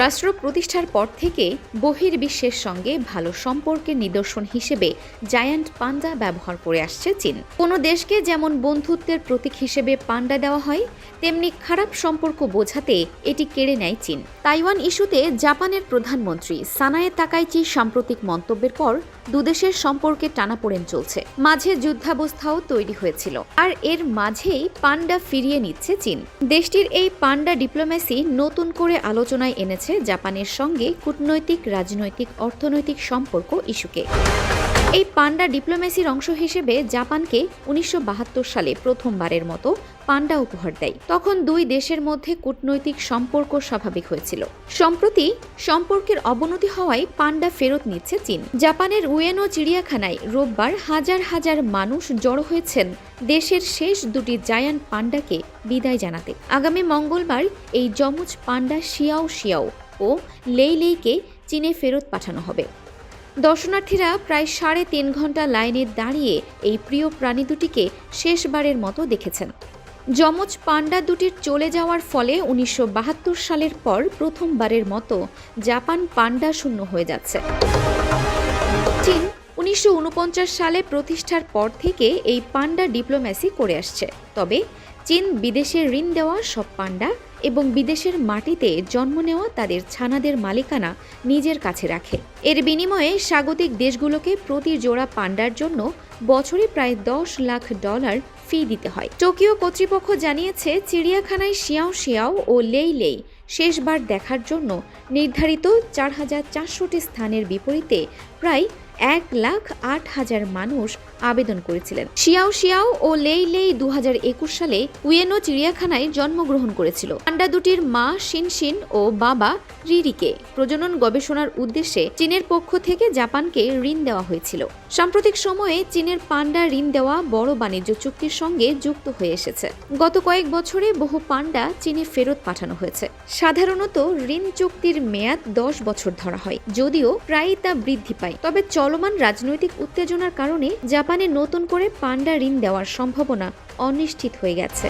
রাষ্ট্র প্রতিষ্ঠার পর থেকে বহির্বিশ্বের সঙ্গে ভালো সম্পর্কের নিদর্শন হিসেবে জায়ান্ট পান্ডা ব্যবহার করে আসছে চীন। কোনো দেশকে যেমন বন্ধুত্বের প্রতীক হিসেবে পান্ডা দেওয়া হয়, তেমনি খারাপ সম্পর্ক বোঝাতে এটি কেড়ে নেয় চীন। তাইওয়ান ইস্যুতে জাপানের প্রধানমন্ত্রী সানায়ে তাকাইচির সাম্প্রতিক মন্তব্যের পর দুদেশের সম্পর্কে টানাপোড়েন চলছে। মাঝে যুদ্ধাবস্থাও তৈরি হয়েছিল, আর এর মাঝেই পান্ডা ফিরিয়ে নিচ্ছে চীন। দেশটির এই পান্ডা ডিপ্লোম্যাসি নতুন করে আলোচনায় এনেছে জাপানের সঙ্গে কূটনৈতিক রাজনৈতিক অর্থনৈতিক সম্পর্ক ইস্যুকে। এই পান্ডা ডিপ্লোমেসির অংশ হিসেবে জাপানকে উনিশশো বাহাত্তর সালে প্রথমবারের মতো পান্ডা উপহার দেয়। তখন দুই দেশের মধ্যে কূটনৈতিক সম্পর্ক স্বাভাবিক হয়েছিল। সম্প্রতি সম্পর্কের অবনতি হওয়ায় পান্ডা ফেরত নিচ্ছে চীন। জাপানের উয়েনো চিড়িয়াখানায় রোববার হাজার হাজার মানুষ জড়ো হয়েছেন দেশের শেষ দুটি জায়ান্ট পান্ডাকে বিদায় জানাতে। আগামী মঙ্গলবার এই যমজ পান্ডা শিয়াও শিয়াও ও লেইলেইকে চীনে ফেরত পাঠানো হবে। দর্শনার্থীরা প্রায় সাড়ে তিন ঘণ্টা লাইনে দাঁড়িয়ে এই প্রিয় প্রাণী দুটিকে শেষবারের মতো দেখেছেন। যমজ পান্ডা দুটির চলে যাওয়ার ফলে উনিশশো বাহাত্তর সালের পর প্রথমবারের মতো জাপান পান্ডা শূন্য হয়ে যাচ্ছে। চীন উনিশশো ঊনপঞ্চাশ সালে প্রতিষ্ঠার পর থেকে এই পান্ডা ডিপ্লোম্যাসি করে আসছে। তবে চীন বিদেশে ঋণ দেওয়া সব পান্ডা এবং বিদেশের মাটিতে জন্ম নেওয়া তাদের ছানাদের মালিকানা নিজের কাছে রাখে। এর বিনিময়ে স্বাগতিক দেশগুলোকে প্রতি জোড়া পান্ডার জন্য বছরে প্রায় দশ লাখ ডলার ফি দিতে হয়। টোকিও কর্তৃপক্ষ জানিয়েছে, চিড়িয়াখানায় শিয়াও শিয়াও ও লেই লেই শেষবার দেখার জন্য নির্ধারিত চার হাজার চারশোটি স্থানের বিপরীতে প্রায় এক লাখ আট হাজার মানুষ আবেদন করেছিলেন। শিয়াও শিয়াও ও লেই লেই দু সালে উয়েনো চিড়িয়াখানায় জন্মগ্রহণ করেছিল। পান্ডা দুটির মা শিনশিন ও বাবা রিরিকে। প্রজনন গবেষণার উদ্দেশ্যে চীনের পক্ষ থেকে জাপানকে ঋণ দেওয়া হয়েছিল। সাম্প্রতিক সময়ে চীনের পান্ডা ঋণ দেওয়া বড় বাণিজ্য চুক্তির সঙ্গে যুক্ত হয়ে এসেছে। গত কয়েক বছরে বহু পান্ডা চীনে ফেরত পাঠানো হয়েছে। সাধারণত ঋণ চুক্তির মেয়াদ দশ বছর ধরা হয়, যদিও প্রায়ই তা বৃদ্ধি পায়। তবে চলমান রাজনৈতিক উত্তেজনার কারণে জাপানে নতুন করে পান্ডা ঋণ দেওয়ার সম্ভাবনা অনিশ্চিত হয়ে গেছে।